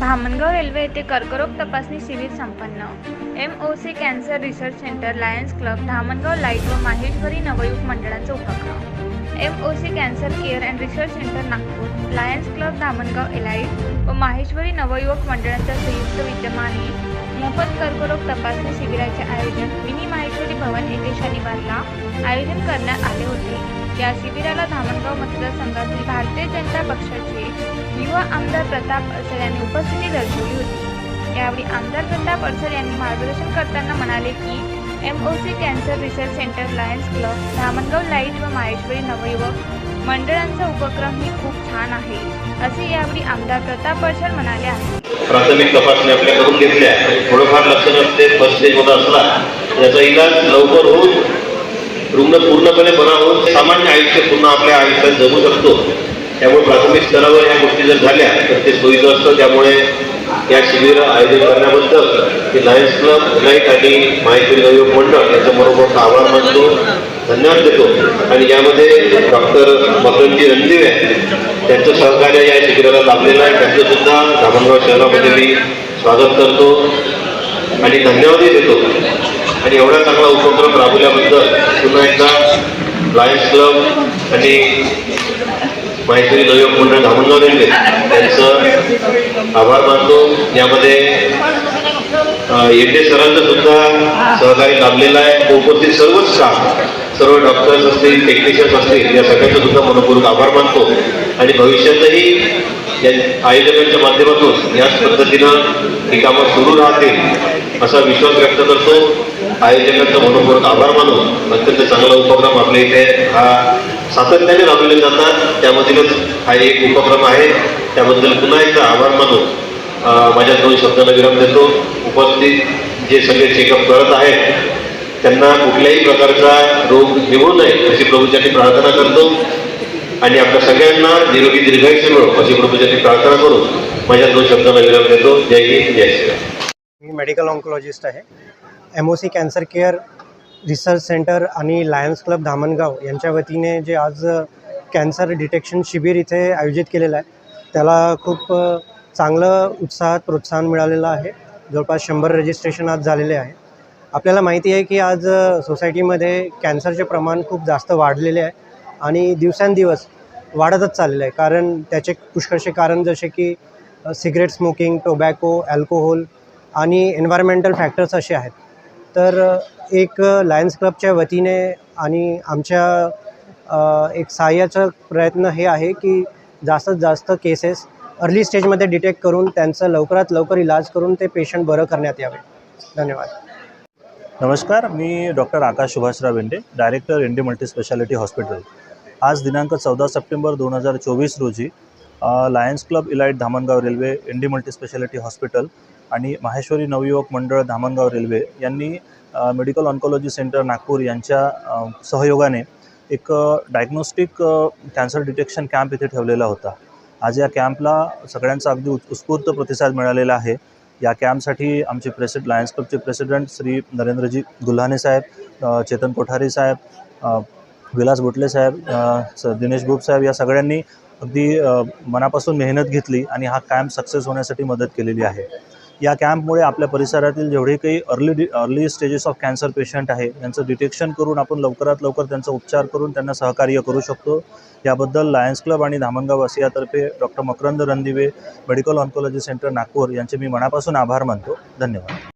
Dhamangaon railway येथे कर्करोग तपासणी शिबिर संपन्न. M O C cancer research centre Lions Club Dhamangaon Elite व माहेश्वरी नवयुग मंडळाचा उपक्रम. M O C cancer care and research centre Nagpur. Lions Club Dhamangaon Elite व माहेश्वरी नवयुवक मंडळाच्या संयुक्त विद्यमाने मोफत कर्करोग तपासणी शिबिराचे आयोजन मिनी माहेश्वरी भवन येथे शनिवारला आयोजन करण्यात आले होते. या शिबिराला धामणगाव मतदारसंघातील भारतीय जनता पक्षाचे युवा आमदार प्रताप अडसर यांनी उपस्थिती दर्शवली होती. यावेळी आमदार प्रताप अडसर यांनी मार्गदर्शन करताना म्हणाले की M O C cancer research centre Lions Club Dhamangaon Elite व माहेश्वरी नवयुवक मंडळांचा उपक्रम ही खूप छान आहे असे यावेळी आमदार प्रताप अडसर म्हणाले आहे. प्राथमिक तपासणी आपल्या करून घेतल्या थोडंफार लक्षण असते फर्स्ट स्टेजमध्ये असला याचा इलाज लवकर होऊन रुग्ण पूर्णपणे बरा होऊन सामान्य आयुष्य पुन्हा आपल्या आयुष्यात जगू शकतो. त्यामुळे प्राथमिक स्तरावर ह्या गोष्टी जर झाल्या तर ते सोयीचं असतं. त्यामुळे या शिबिर आयोजन करण्याबद्दल मी लायन्स क्लब लाइट आणि माहिती नवयुवक मंडळ यांचा मनोभावाचा आभार मानतो धन्यवाद देतो. आणि यामध्ये डॉक्टर मकरंजी रणदिवे त्यांचं सहकार्य या शिबिराला लाभलेलं आहे. त्यांचं सुद्धा धामणगाव शहरामध्ये मी स्वागत करतो आणि धन्यवादही देतो. आणि एवढा चांगला उपक्रम राबवल्याबद्दल पुन्हा एकदा लायन्स क्लब आणि माहिती नवयुवक मंडळ धामणगाव रेल्वे त्यांचं आभार मानतो. यामध्ये येथे सरांचं सुद्धा सहकार्य लाभलेलं आहे. उपस्थित सर्वच स्टाफ सर्व डॉक्टर्स असतील टेक्निशियन्स असतील या सगळ्यांचा सुद्धा मनपूर्वक आभार मानतो. आणि भविष्यातही या आयोजकांच्या माध्यमातून याच पद्धतीनं ही कामं सुरू राहतील असा विश्वास व्यक्त करतो. आयोजकांचा मनपूर्वक आभार मानून अत्यंत चांगला उपक्रम आपल्या इथे हा सातत्याने राबवले जातात. त्यामधीलच हा एक उपक्रम आहे. त्याबद्दल पुन्हा एकदा आभार मानून माझ्या दोन शब्दांना विराम देतो. उपस्थित जे सगळे चेकअप करत आहेत त्यांना कुठल्याही प्रकारचा रोग येऊ नये अशी प्रभूच्यानी प्रार्थना करतो. आणि आपल्या सगळ्यांना निरोगी दीर्घायुष्य मिळो अशी प्रभूच्यानी प्रार्थना करून माझ्या दोन शब्दांना विराम देतो. जय हिंद जय श्रीराम. मी मेडिकल ऑन्कोलॉजिस्ट आहे. M O C cancer care research centre आणि लायन्स क्लब धामणगाव यांच्या वतीने जे आज कॅन्सर डिटेक्शन शिबिर इथे आयोजित केलेलं आहे त्याला खूप चांगलं उत्साहात प्रोत्साहन मिळालेलं आहे. जवळपास शंभर रजिस्ट्रेशन आज झालेले आहे. आपल्याला माहिती आहे की आज सोसायटीमध्ये कॅन्सरचे प्रमाण खूप जास्त वाढलेले आहे आणि दिवसेंदिवस वाढतच चाललेलं आहे. कारण त्याचे पुष्कळसे कारण जसे की सिगरेट स्मोकिंग टोबॅको अल्कोहोल आणि एन्व्हायरमेंटल फॅक्टर्स असे आहेत. तर एक लायन्स क्लबच्या वतीने आणि आमच्या एक सहाय्याचा प्रयत्न हे आहे की जास्तीत जास्त केसेस अर्ली स्टेजमध्ये डिटेक्ट करून त्यांचं लवकरात लवकर इलाज करून ते पेशंट बरं करण्यात यावे. धन्यवाद. नमस्कार मी doctor Akash Subhashrao Wende director Indi multi speciality hospital आज दिनांक चौदा सप्टेंबर दोन हजार चोवीस रोजी Lions Club Elite Dhamangaon railway Indi multi hospital आणि माहेश्वरी नवयुवक मंडळ धामणगाव रेल्वे यांनी मेडिकल ऑन्कॉलॉजी सेंटर नागपूर यांच्या सहयोगाने एक डायग्नोस्टिक कॅन्सर डिटेक्शन कॅम्प इथे ठेवलेला होता. आज या कॅम्पला सगळ्यांचा अगदी उत्स्फूर्त प्रतिसाद मिळालेला आहे. या कॅम्पसाठी आमचे प्रेसिड लायन्स क्लबचे प्रेसिडेंट श्री नरेंद्रजी गुल्हाने साहेब चेतन कोठारी साहेब विलास बोटले साहेब स- दिनेश भूप साहेब या सगळ्यांनी अगदी मनापासून मेहनत घेतली आणि हा कॅम्प सक्सेस होण्यासाठी मदत केलेली आहे. या कॅम्पमुळे आपल्या परिसरातील जेवढे काही early D early stages of cancer patient आहे यांचं डिटेक्शन करून आपण लवकरात लवकर त्यांचा उपचार करून त्यांना सहकार्य करू शकतो. याबद्दल लायन्स क्लब आणि Dhamangaon वासियातर्फे doctor Makarand Randive medical oncology centre Nagpur यांचे मी मनापासून आभार मानतो. धन्यवाद.